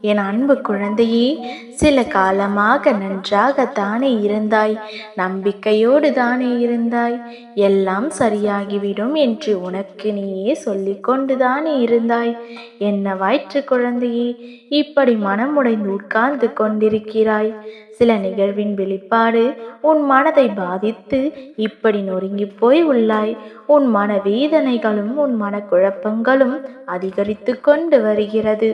என் அன்பு குழந்தையே சில காலமாக நன்றாக தானே இருந்தாய். நம்பிக்கையோடு தானே இருந்தாய். எல்லாம் சரியாகிவிடும் என்று உனக்கு நீயே சொல்லிக்கொண்டு தானே இருந்தாய். என்ன வயிற்று குழந்தையே இப்படி மனமுடைந்து உட்கார்ந்து கொண்டிருக்கிறாய். சில நிகழ்வின் வெளிப்பாடு உன் மனதை பாதித்து இப்படி நொறுங்கி போய் உள்ளாய். உன் மன வேதனைகளும் உன் மனக்குழப்பங்களும் அதிகரித்து கொண்டு வருகிறது.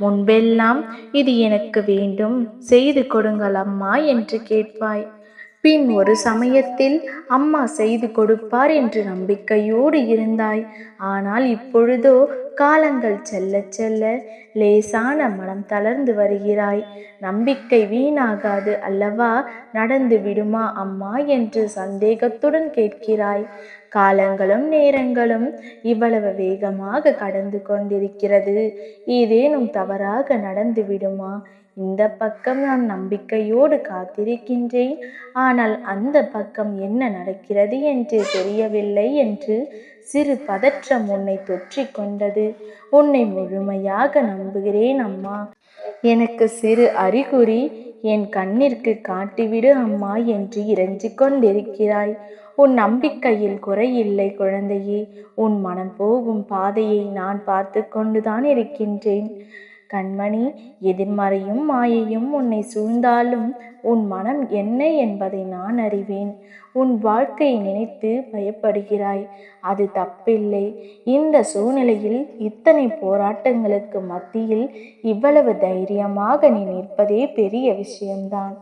முன்பெல்லாம் இது எனக்கு வேண்டும். செய்து கொடுங்கள் அம்மா என்று கேட்பாய். பின் ஒரு சமயத்தில் அம்மா செய்து கொடுப்பார் என்று நம்பிக்கையோடு இருந்தாய். ஆனால் இப்பொழுதோ காலங்கள் செல்ல செல்ல லேசான மனம் தளர்ந்து வருகிறாய். நம்பிக்கை வீணாகாது அல்லவா? நடந்து விடுமா அம்மா என்று சந்தேகத்துடன் கேட்கிறாய். காலங்களும் நேரங்களும் இவ்வளவு வேகமாக கடந்து கொண்டிருக்கிறது. ஏதேனும் தவறாக நடந்து விடுமா? இந்த பக்கம் நான் நம்பிக்கையோடு காத்திருக்கின்றேன். ஆனால் அந்த பக்கம் என்ன நடக்கிறது என்று தெரியவில்லை என்று சிறு பதற்றம் உன்னை தொற்றி கொண்டது. உன்னை முழுமையாக நம்புகிறேன் அம்மா. எனக்கு சிறு அறிகுறி என் கண்ணிற்கு காட்டிவிடு அம்மா என்று இறைஞ்சி கொண்டிருக்கிறாய். உன் நம்பிக்கையில் குறையில்லை குழந்தையே. உன் மனம் போகும் பாதையை நான் பார்த்து கொண்டுதான் இருக்கின்றேன். கண்மணி எதிர்மறையும் மாயையும் உன்னை சூழ்ந்தாலும் உன் மனம் என்ன என்பதை நான் அறிவேன். உன் வாழ்க்கையை நினைத்து பயப்படுகிறாய். அது தப்பில்லை. இந்த சூழ்நிலையில் இத்தனை போராட்டங்களுக்கு மத்தியில் இவ்வளவு தைரியமாக நீ நிற்பதே பெரிய விஷயம்தான்.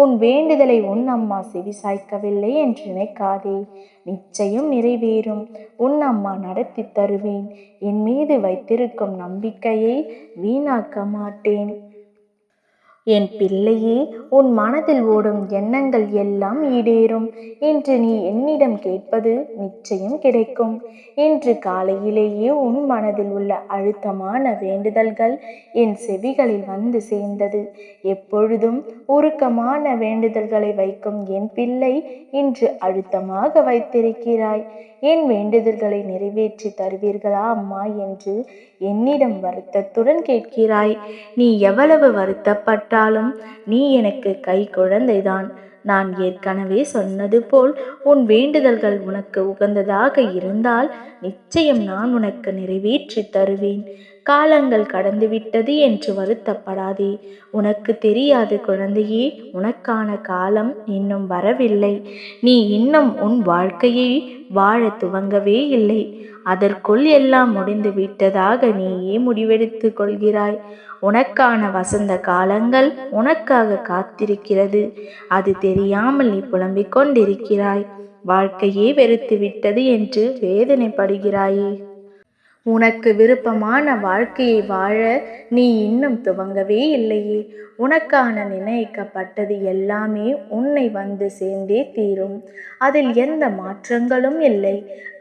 உன் வேண்டுதலை உன் அம்மா செவிசாய்க்கவில்லை என்று நினைக்காதே. நிச்சயம் நிறைவேறும். உன் அம்மா நடத்தி தருவேன். என் மீது வைத்திருக்கும் நம்பிக்கையை வீணாக்க மாட்டேன். என் பிள்ளையே உன் மனதில் ஓடும் எண்ணங்கள் எல்லாம் ஈடேறும் என்று நீ என்னிடம் கேட்பது நிச்சயம் கிடைக்கும். இன்று காலையிலேயே உன் மனதில் உள்ள அழுத்தமான வேண்டுதல்கள் என் செவிகளில் வந்து சேர்ந்தது. எப்பொழுதும் உருக்கமான வேண்டுதல்களை வைக்கும் என் பிள்ளை இன்று அழுத்தமாக வைத்திருக்கிறாய். என் வேண்டுதல்களை நிறைவேற்றி தருவீர்களா அம்மா என்று என்னிடம் வருத்தத்துடன் கேட்கிறாய். நீ எவ்வளவு வருத்தப்பட்டாலும் நீ எனக்கு கை குழந்தைதான். நான் ஏற்கனவே சொன்னது போல் உன் வேண்டுதல்கள் உனக்கு உகந்ததாக இருந்தால் நிச்சயம் நான் உனக்கு நிறைவேற்றி தருவேன். காலங்கள் கடந்துவிட்டது என்று வருத்தப்படாதே. உனக்கு தெரியாது குழந்தையே உனக்கான காலம் இன்னும் வரவில்லை. நீ இன்னும் உன் வாழ்க்கையை வாழ துவங்கவே இல்லை. அதற்குள் எல்லாம் முடிந்து விட்டதாக நீயே முடிவெடுத்து கொள்கிறாய். உனக்கான வசந்த காலங்கள் உனக்காக காத்திருக்கிறது. அது தெரியாமல் நீ புலம்பிக் கொண்டிருக்கிறாய். வாழ்க்கையே வெறுத்து விட்டது என்று வேதனைப்படுகிறாயே. உனக்கு விருப்பமான வாழ்க்கையை வாழ நீ இன்னும் துவங்கவே இல்லையே. உனக்கான நிர்ணயிக்கப்பட்டது எல்லாமே உன்னை வந்து சேர்ந்தே தீரும். அதில் எந்த மாற்றங்களும் இல்லை.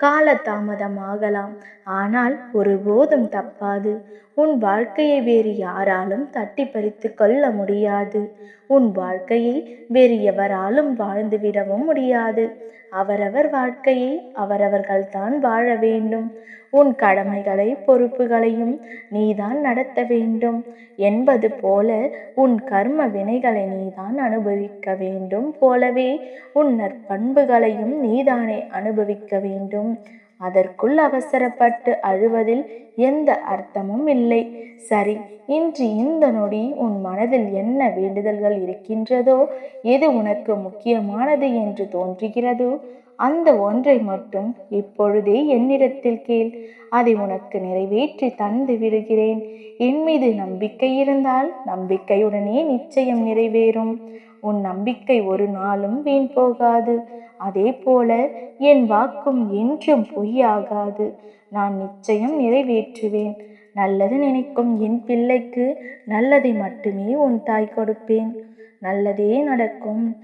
கால தாமதமாகலாம் ஆனால் ஒருபோதும் தப்பாது. உன் வாழ்க்கையை வேறு யாராலும் தட்டி பறித்து கொள்ள முடியாது. உன் வாழ்க்கையை வேறு எவராலும் வாழ்ந்துவிடவும் முடியாது. அவரவர் வாழ்க்கையை அவரவர்கள்தான் வாழ வேண்டும். உன் கடமைகளை பொறுப்புகளையும் நீதான் நடத்த வேண்டும். என்பது போல உன் கர்ம வினைகளை நீதான் அனுபவிக்க வேண்டும். போலவே உன் நற்பண்புகளையும் நீதானே அனுபவிக்க வேண்டும். அதற்குள் அவசரப்பட்டு அழுவதில் எந்த அர்த்தமும் இல்லை. சரி இன்று இந்த நொடி உன் மனதில் என்ன வேண்டுதல்கள் இருக்கின்றதோ எது உனக்கு முக்கியமானது என்று தோன்றுகிறதோ அந்த ஒன்றை மட்டும் இப்பொழுதே என்னிடத்தில் கேள். அதை உனக்கு நிறைவேற்றி தந்து விடுகிறேன். என் மீது நம்பிக்கை இருந்தால் நம்பிக்கையுடனே நிச்சயம் நிறைவேறும். உன் நம்பிக்கை ஒரு நாளும் வீண் போகாது. அதே போல என் வாக்கும் என்றும் பொய்யாகாது. நான் நிச்சயம் நிறைவேற்றுவேன். நல்லது நினைக்கும் என் பிள்ளைக்கு நல்லதை மட்டுமே உன் தாய் கொடுப்பேன். நல்லதே நடக்கும்.